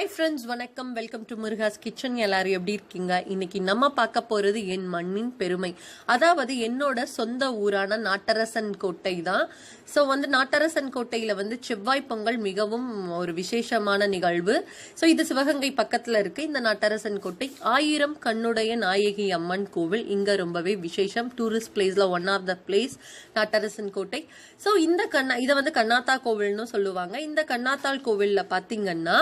Hi friends வணக்கம். Welcome to Muruga's kitchen எல்லாரும் எப்படி இருக்கீங்க? இன்னைக்கு நம்ம பார்க்க போறது என் மண்ணின் பெருமை. அதாவது என்னோட சொந்த ஊரான நாட்டரசன் கோட்டை தான். ஸோ வந்து நாட்டரசன் கோட்டையில வந்து செவ்வாய் பொங்கல் மிகவும் ஒரு விசேஷமான நிகழ்வு. ஸோ இது சிவகங்கை பக்கத்துல இருக்கு. இந்த நாட்டரசன் கோட்டை ஆயிரம் கண்ணுடைய நாயகி அம்மன் கோவில். இங்க ரொம்பவே விசேஷம். டூரிஸ்ட் பிளேஸ்ல one of the place Nattarasan Kottai. So இந்த கண்ணா இதை வந்து கண்ணாத்தா கோவில்னு சொல்லுவாங்க. இந்த கண்ணாத்தாள் கோவில்ல பாத்தீங்கன்னா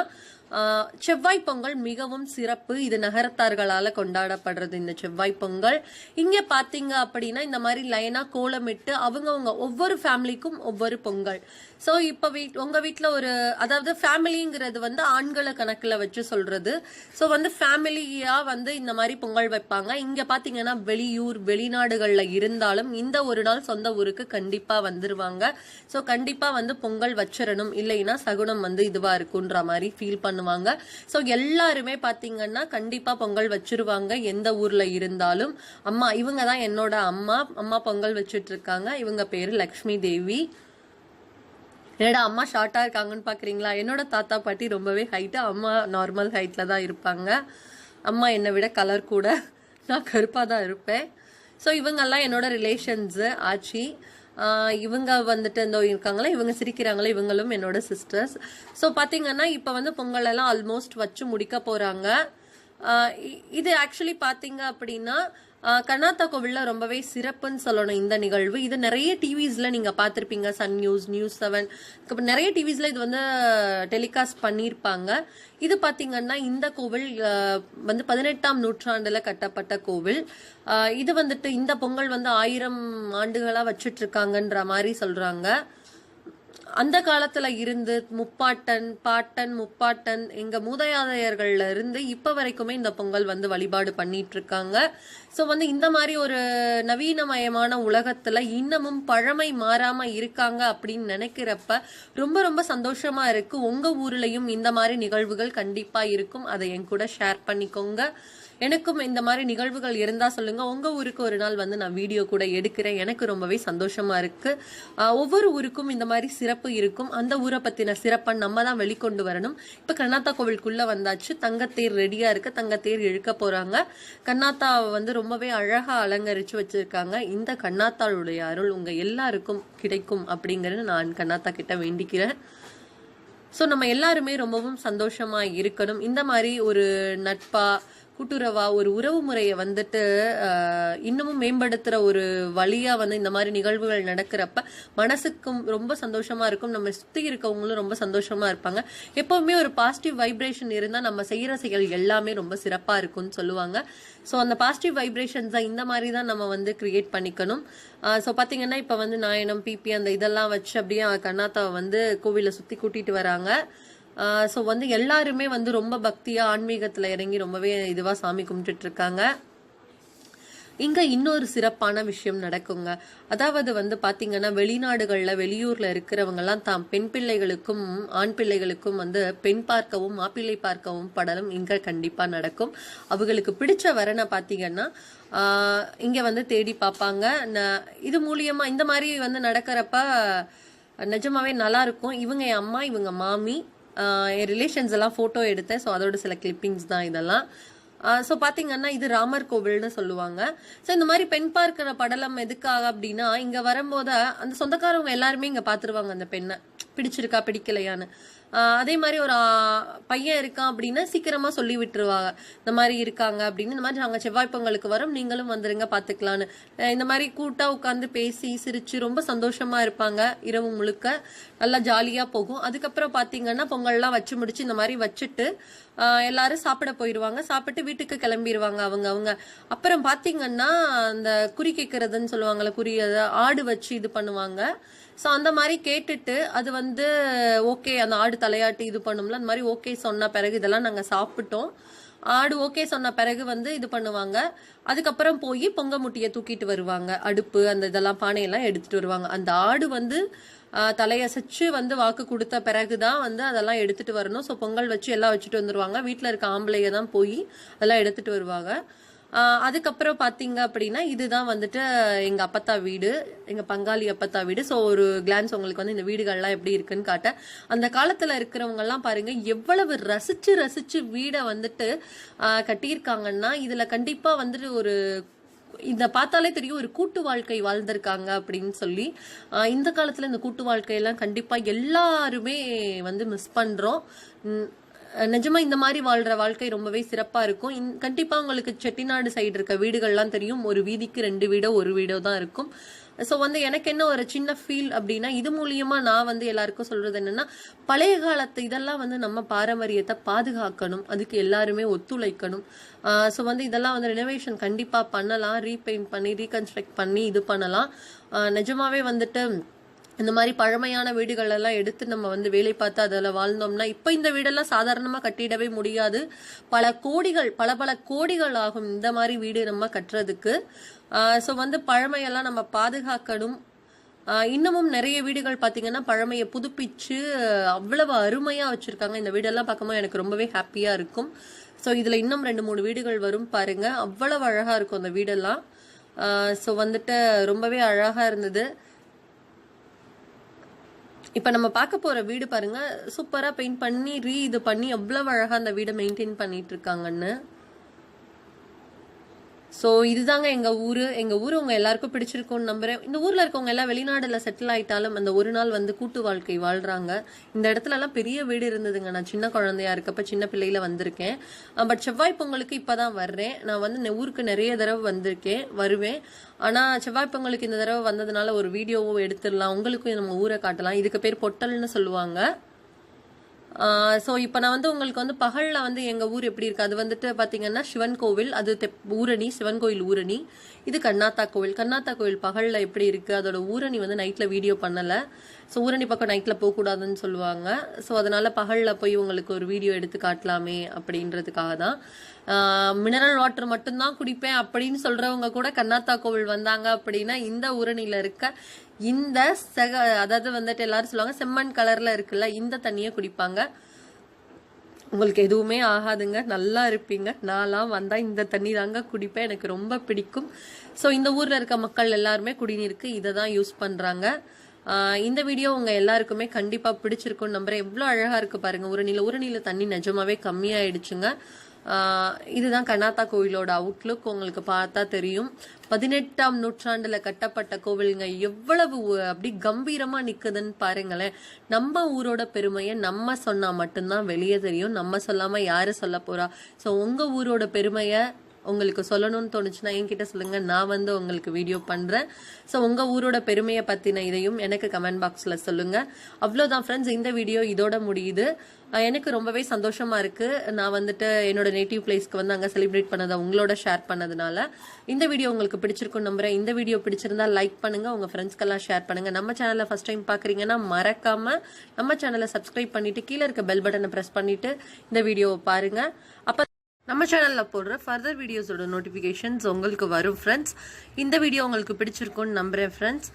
செவ்வாய் பொங்கல் மிகவும் சிறப்பு. இது நகரத்தார்களால் கொண்டாடப்படுறது இந்த செவ்வாய் பொங்கல். இங்கே பார்த்தீங்க அப்படின்னா இந்த மாதிரி லைனாக கோலமிட்டு அவங்கவுங்க ஒவ்வொரு ஃபேமிலிக்கும் ஒவ்வொரு பொங்கல். ஸோ இப்போ வீட் உங்கள் வீட்டில் ஒரு அதாவது ஃபேமிலிங்கிறது வந்து ஆண்களை கணக்கில் வச்சு சொல்கிறது ஸோ வந்து ஃபேமிலியாக வந்து இந்த மாதிரி பொங்கல் வைப்பாங்க. இங்கே பார்த்தீங்கன்னா வெளியூர் வெளிநாடுகளில் இருந்தாலும் இந்த ஒரு நாள் சொந்த ஊருக்கு கண்டிப்பாக வந்துடுவாங்க ஸோ கண்டிப்பாக வந்து பொங்கல் வச்சிடணும். இல்லைன்னா சகுனம் வந்து இதுவாக இருக்குன்ற மாதிரி ஃபீல் பண்ண பண்ணுவாங்க. ஸோ எல்லாருமே பார்த்தீங்கன்னா கண்டிப்பாக பொங்கல் வச்சிருவாங்க. எந்த ஊர்ல இருந்தாலும். அம்மா இவங்க தான் என்னோட அம்மா. அம்மா பொங்கல் வச்சுட்டு இருக்காங்க இவங்க பேர் லக்ஷ்மி தேவி. என்னடா அம்மா ஷார்ட்டாக இருக்காங்கன்னு பார்க்குறீங்களா என்னோட தாத்தா பாட்டி ரொம்பவே ஹைட்டு அம்மா நார்மல் ஹைட்டில் தான் இருப்பாங்க. அம்மா என்னை விட கலர் கூட. நான் கருப்பாக தான் இருப்பேன். ஸோ இவங்கெல்லாம் என்னோட ரிலேஷன்ஸு ஆச்சி. இவங்க வந்துட்டு இந்த இருக்காங்களா இவங்க சிரிக்கிறாங்களா இவங்களும் என்னோட சிஸ்டர்ஸ் ஸோ பார்த்தீங்கன்னா இப்போ வந்து பொங்கல் எல்லாம் ஆல்மோஸ்ட் வச்சு முடிக்க போகிறாங்க இது ஆக்சுவலி பார்த்தீங்க அப்படின்னா ஆஹ் கர்நாடகா ரொம்பவே சிறப்புன்னு சொல்லணும் இந்த நிகழ்வு. இது நிறைய டிவிஸில் நீங்கள் பார்த்துருப்பீங்க. சன் நியூஸ் நியூஸ் செவன் நிறைய டிவிஸில் இது வந்து டெலிகாஸ்ட் பண்ணியிருப்பாங்க இது பார்த்தீங்கன்னா இந்த கோவில் வந்து பதினெட்டாம் நூற்றாண்டில் கட்டப்பட்ட கோவில். இது வந்துட்டு இந்த பொங்கல் வந்து ஆயிரம் ஆண்டுகளாக வச்சுட்ருக்காங்கன்ற மாதிரி சொல்கிறாங்க அந்த காலத்துல இருந்து முப்பாட்டன் பாட்டன் முப்பாட்டன் எங்க மூதாதையர்கள்ல இருந்து இப்ப வரைக்குமே இந்த பொங்கல் வந்து வழிபாடு பண்ணிட்டு இருக்காங்க. ஸோ வந்து இந்த மாதிரி ஒரு நவீனமயமான உலகத்துல இன்னமும் பழமை மாறாம இருக்காங்க அப்படின்னு நினைக்கிறப்ப ரொம்ப ரொம்ப சந்தோஷமா இருக்கு. உங்க ஊர்லயும் இந்த மாதிரி நிகழ்வுகள் கண்டிப்பா இருக்கும். அதை என் கூட ஷேர் பண்ணிக்கோங்க. எனக்கும் இந்த மாதிரி நிகழ்வுகள் இருந்தால் சொல்லுங்கள் உங்கள் ஊருக்கு ஒரு நாள் வந்து நான் வீடியோ கூட எடுக்கிறேன். எனக்கு ரொம்பவே சந்தோஷமாக இருக்கு. ஒவ்வொரு ஊருக்கும் இந்த மாதிரி சிறப்பு இருக்கும். அந்த ஊரை பற்றின சிறப்பை நம்ம தான் வெளிக்கொண்டு வரணும். இப்போ கண்ணாத்தா கோவிலுக்குள்ளே வந்தாச்சு. தங்கத்தேர் ரெடியாக இருக்கு. தங்கத்தேர் இழுக்க போகிறாங்க கண்ணாத்தாவை வந்து ரொம்பவே அழகாக அலங்கரித்து வச்சுருக்காங்க. இந்த கண்ணாத்தாளுடைய அருள் உங்கள் எல்லாருக்கும் கிடைக்கும் அப்படிங்கறது நான் கண்ணாத்தா கிட்ட வேண்டிக்கிறேன். ஸோ நம்ம எல்லாருமே ரொம்பவும் சந்தோஷமா இருக்கணும். இந்த மாதிரி ஒரு நட்பா கூட்டுறவா ஒரு உறவு முறையை வந்துட்டு இன்னமும் மேம்படுத்துகிற ஒரு வழியா வந்து இந்த மாதிரி நிகழ்வுகள் நடக்கிறப்ப மனசுக்கும் ரொம்ப சந்தோஷமா இருக்கும். நம்ம சுத்தி இருக்கவங்களும் ரொம்ப சந்தோஷமா இருப்பாங்க. எப்பவுமே ஒரு பாசிட்டிவ் வைப்ரேஷன் இருந்தா நம்ம செய்கிற செயல் எல்லாமே ரொம்ப சிறப்பா இருக்கும்னு சொல்லுவாங்க. ஸோ அந்த பாசிட்டிவ் வைப்ரேஷன்ஸ் இந்த மாதிரி தான் நம்ம வந்து கிரியேட் பண்ணிக்கணும். ஸோ பார்த்தீங்கன்னா இப்போ வந்து நாயனம் பிபி அந்த இதெல்லாம் வச்சு அப்படியே கண்ணாத்தாவை வந்து கோவிலை சுற்றி கூட்டிகிட்டு வராங்க. ஸோ வந்து எல்லாருமே வந்து ரொம்ப பக்தியாக ஆன்மீகத்தில் இறங்கி ரொம்பவே இதுவாக சாமி கும்பிட்டுட்டு இருக்காங்க இங்கே இன்னொரு சிறப்பான விஷயம் நடக்குங்க. அதாவது வந்து பார்த்தீங்கன்னா வெளிநாடுகளில் வெளியூரில் இருக்கிறவங்கெல்லாம் தாம் பெண் பிள்ளைகளுக்கும் ஆண் பிள்ளைகளுக்கும் வந்து பெண் பார்க்கவும் மாப்பிள்ளை பார்க்கவும் படலும் இங்கே கண்டிப்பாக நடக்கும். அவங்களுக்கு பிடிச்ச வரனை பார்த்தீங்கன்னா இங்கே வந்து தேடி பார்ப்பாங்க ந- இது மூலியமா இந்த மாதிரி வந்து நடக்கிறப்ப நிஜமாவே நல்லா இருக்கும் இவங்க என் அம்மா இவங்க மாமி என் ரிலேஷன்ஸ் எல்லாம் ஃபோட்டோ எடுத்தேன். ஸோ அதோட சில கிளிப்பிங்ஸ் தான் இதெல்லாம். ஸோ பார்த்தீங்கன்னா இது ராமர் கோவில்னு சொல்லுவாங்க. ஸோ இந்த மாதிரி பெண் பார்க்கிற படலம் எதுக்காக அப்படின்னா இங்கே வரும்போது அந்த சொந்தக்காரவங்க எல்லாருமே இங்கே பார்த்துருவாங்க அந்த பெண்ணை. பிடிச்சிருக்கா பிடிக்கலையான்னு. அதே மாதிரி ஒரு பையன் இருக்கான் அப்படின்னா சீக்கிரமா சொல்லி விட்டுருவாங்க. இந்த மாதிரி இருக்காங்க அப்படின்னு இந்த மாதிரி நாங்கள் செவ்வாய் பொங்கலுக்கு வரோம் நீங்களும் வந்துருங்க பார்த்துக்கலான்னு இந்த மாதிரி கூட்டா உட்காந்து பேசி சிரிச்சு ரொம்ப சந்தோஷமா இருப்பாங்க இரவு முழுக்க. நல்லா ஜாலியா போகும். அதுக்கப்புறம் பாத்தீங்கன்னா பொங்கல்லாம் வச்சு முடிச்சு இந்த மாதிரி வச்சுட்டு எல்லாரும் சாப்பிட போயிடுவாங்க சாப்பிட்டு வீட்டுக்கு கிளம்பிடுவாங்க அவங்க அவங்க. அப்புறம் பாத்தீங்கன்னா அந்த குறி கேட்கறதுன்னு சொல்லுவாங்கல்ல குறி அதை ஆடு வச்சு இது பண்ணுவாங்க. ஸோ அந்த மாதிரி கேட்டுட்டு அது வந்து ஓகே அந்த ஆடு தலையாட்டி இது பண்ணும்ல அந்த மாதிரி ஓகே சொன்ன பிறகு இதெல்லாம் நாங்கள் சாப்பிட்டோம். ஆடு ஓகே சொன்ன பிறகு வந்து இது பண்ணுவாங்க. அதுக்கப்புறம் போய் பொங்க முட்டியை தூக்கிட்டு வருவாங்க. அடுப்பு அந்த இதெல்லாம் பானையெல்லாம் எடுத்துட்டு வருவாங்க. அந்த ஆடு வந்து தலையசைச்சு வந்து வாக்கு கொடுத்த பிறகுதான் வந்து அதெல்லாம் எடுத்துட்டு வரணும். ஸோ பொங்கல் வச்சு எல்லாம் வச்சுட்டு வந்துருவாங்க. வீட்டில் இருக்க ஆம்பளைய தான் போய் அதெல்லாம் எடுத்துட்டு வருவாங்க. அதுக்கப்புறம் பார்த்தீங்க அப்படின்னா இதுதான் வந்துட்டு எங்கள் அப்பத்தா வீடு எங்கள் பங்காளி அப்பத்தா வீடு. ஸோ ஒரு கிளான்ஸ் உங்களுக்கு வந்து இந்த வீடுகள்லாம் எப்படி இருக்குன்னு காட்ட. அந்த காலத்தில் இருக்கிறவங்கெல்லாம் பாருங்கள் பாருங்க எவ்வளவு ரசிச்சு ரசிச்சு வீடை வந்துட்டு கட்டியிருக்காங்கன்னா இதில் கண்டிப்பாக வந்துட்டு ஒரு இதை பார்த்தாலே தெரியும் ஒரு கூட்டு வாழ்க்கை வாழ்ந்திருக்காங்க அப்படின்னு சொல்லி. இந்த காலத்தில் இந்த கூட்டு வாழ்க்கையெல்லாம் கண்டிப்பாக எல்லாருமே வந்து மிஸ் பண்ணுறோம் நிஜமா இந்த மாதிரி வாழ்ற வாழ்க்கை ரொம்பவே சிறப்பா இருக்கும். இன்- கண்டிப்பா உங்களுக்கு செட்டிநாடு சைடு இருக்க வீடுகள்லாம் தெரியும். ஒரு வீதிக்கு ரெண்டு வீடோ ஒரு வீடோ தான் இருக்கும். ஸோ வந்து எனக்கு என்ன ஒரு சின்ன ஃபீல் அப்படின்னா இது மூலியமா நான் வந்து எல்லாருக்கும் சொல்றது என்னன்னா பழைய காலத்து இதெல்லாம் வந்து நம்ம பாரம்பரியத்தை பாதுகாக்கணும். அதுக்கு எல்லாருமே ஒத்துழைக்கணும். ஸோ வந்து இதெல்லாம் வந்து ரினோவேஷன் கண்டிப்பா பண்ணலாம். ரீபெயிண்ட் பண்ணி ரீகன்ஸ்ட்ரக்ட் பண்ணி இது பண்ணலாம். நிஜமாவே வந்துட்டு இந்த மாதிரி பழமையான வீடுகள் எல்லாம் எடுத்து நம்ம வந்து வேலை பார்த்து அதில் வாழ்ந்தோம்னா இப்போ இந்த வீடெல்லாம் சாதாரணமாக கட்டிடவே முடியாது. பல கோடிகள் பல பல கோடிகள் ஆகும் இந்த மாதிரி வீடு நம்ம கட்டுறதுக்கு. ஸோ வந்து பழமையெல்லாம் நம்ம பாதுகாக்கணும். இன்னமும் நிறைய வீடுகள் பார்த்தீங்கன்னா பழமையை புதுப்பிச்சு அவ்வளவு அருமையாக வச்சுருக்காங்க. இந்த வீடெல்லாம் பார்க்கும்போது எனக்கு ரொம்பவே ஹாப்பியாக இருக்கும். ஸோ இதில் இன்னும் ரெண்டு மூணு வீடுகள் வரும் பாருங்கள் அவ்வளவு அழகாக இருக்கும் அந்த வீடெல்லாம். ஸோ வந்துட்டு ரொம்பவே அழகாக இருந்தது. இப்போ நம்ம பார்க்க போகிற வீடு பாருங்க. சூப்பராக பெயிண்ட் பண்ணி ரீ இது பண்ணி எவ்வளோ அழகாக அந்த வீடை மெயின்டைன் பண்ணிட்டு இருக்காங்கன்னு. ஸோ இதுதாங்க எங்கள் ஊர். எங்கள் ஊர் உங்கள் எல்லாருக்கும் பிடிச்சிருக்கும்னு நம்புகிறேன் இந்த ஊரில் இருக்கவங்க எல்லாம் வெளிநாடில் செட்டில் ஆகிட்டாலும் அந்த ஒரு நாள் வந்து கூட்டு வாழ்க்கை வாழ்கிறாங்க இந்த இடத்துலலாம் பெரிய வீடு இருந்ததுங்க. நான் சின்ன குழந்தையா இருக்கப்ப சின்ன பிள்ளையில் வந்திருக்கேன். பட் செவ்வாய் பொங்கலுக்கு இப்போ தான் வர்றேன். நான் வந்து இந்த ஊருக்கு நிறைய தடவை வந்திருக்கேன் வருவேன். ஆனால் செவ்வாய் பொங்கலுக்கு இந்த தடவை வந்ததுனால ஒரு வீடியோவும் எடுத்துடலாம். உங்களுக்கும் நம்ம ஊரை காட்டலாம். இதுக்கு பேர் பொட்டல்னு சொல்லுவாங்க. ஸோ இப்போ நான் வந்து உங்களுக்கு வந்து பகலில் வந்து எங்கள் ஊர் எப்படி இருக்குது அது வந்துட்டு பார்த்தீங்கன்னா சிவன் கோவில் அது தெப்- ஊரணி சிவன் கோயில் ஊரணி. இது கண்ணாத்தா கோவில். கண்ணாத்தா கோவில் பகலில் எப்படி இருக்குது அதோட ஊரணி வந்து நைட்டில் வீடியோ பண்ணலை. ஸோ ஊரணி பக்கம் நைட்டில் போகக்கூடாதுன்னு சொல்லுவாங்க. ஸோ அதனால் பகலில் போய் உங்களுக்கு ஒரு வீடியோ எடுத்து காட்டலாமே அப்படின்றதுக்காக தான் மினரல் வாட்டர் மட்டும்தான் குடிப்பேன் அப்படின்னு சொல்றவங்க கூட கண்ணாத்தா கோவில் வந்தாங்க அப்படின்னா இந்த ஊரணியில இருக்க இந்த செக அதாவது வந்துட்டு எல்லாரும் சொல்லுவாங்க செம்மண் கலர்ல இருக்குல்ல இந்த தண்ணியை குடிப்பாங்க. உங்களுக்கு எதுவுமே ஆகாதுங்க நல்லா இருப்பீங்க. நான்லாம் வந்தால் இந்த தண்ணி தாங்க குடிப்பேன் எனக்கு ரொம்ப பிடிக்கும். ஸோ இந்த ஊரில் இருக்க மக்கள் எல்லாருமே குடிநீருக்கு இதை தான் யூஸ் பண்ணுறாங்க இந்த வீடியோ உங்கள் எல்லாருக்குமே கண்டிப்பாக பிடிச்சிருக்கும்னு நம்புறேன். எவ்வளோ அழகாக இருக்குது பாருங்க உரணில உரணில தண்ணி நிஜமாவே கம்மியாயிடுச்சுங்க. இதுதான் கண்ணாத்தா கோவிலோட அவுட்லுக் உங்களுக்கு பார்த்தா தெரியும். பதினெட்டாம் நூற்றாண்டுல கட்டப்பட்ட கோவிலுங்க எவ்வளவு அப்படி கம்பீரமா நிக்குதுன்னு பாருங்களேன். நம்ம ஊரோட பெருமையை நம்ம சொன்னா மட்டும்தான் வெளியே தெரியும். நம்ம சொல்லாம யாரு சொல்ல போறா? ஸோ உங்க ஊரோட பெருமையை உங்களுக்கு சொல்லணும்னு தோணுச்சுன்னா என்கிட்ட சொல்லுங்க. நான் வந்து உங்களுக்கு வீடியோ பண்றேன். ஸோ உங்க ஊரோட பெருமையை பத்தின இதையும் எனக்கு கமெண்ட் பாக்ஸ்ல சொல்லுங்க. அவ்வளோதான் ஃப்ரெண்ட்ஸ் இந்த வீடியோ இதோட முடியுது. எனக்கு ரொம்பவே சந்தோஷமா இருக்கு. நான் வந்துட்டு என்னோட நேட்டிவ் பிளேஸ்க்கு வந்து அங்கே செலிப்ரேட் பண்ணதை உங்களோட ஷேர் பண்ணதுனால. இந்த வீடியோ உங்களுக்கு பிடிச்சிருக்கும் நம்புறேன். இந்த வீடியோ பிடிச்சிருந்தா லைக் பண்ணுங்க. உங்க ஃப்ரெண்ட்ஸ்க்கெல்லாம் ஷேர் பண்ணுங்க. நம்ம சேனலை ஃபர்ஸ்ட் டைம் பாக்குறீங்கன்னா மறக்காம நம்ம சேனலை சப்ஸ்கிரைப் பண்ணிட்டு கீழே இருக்க பெல் பட்டனை ப்ரெஸ் பண்ணிட்டு இந்த வீடியோவை பாருங்க. அப்ப நம்ம சேனலில் போடுற ஃபர்தர் வீடியோஸோட நோட்டிஃபிகேஷன்ஸ் உங்களுக்கு வரும் ஃப்ரெண்ட்ஸ் இந்த வீடியோ உங்களுக்கு பிடிச்சிருக்கும்னு நம்புகிறேன் ஃப்ரெண்ட்ஸ்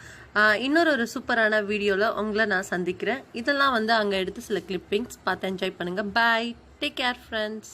இன்னொரு ஒரு சூப்பரான வீடியோவில் உங்களை நான் சந்திக்கிறேன். இதெல்லாம் வந்து அங்கே எடுத்து சில கிளிப்பிங்ஸ் பார்த்து என்ஜாய் பண்ணுங்கள் பாய் டேக் கேர் ஃப்ரெண்ட்ஸ்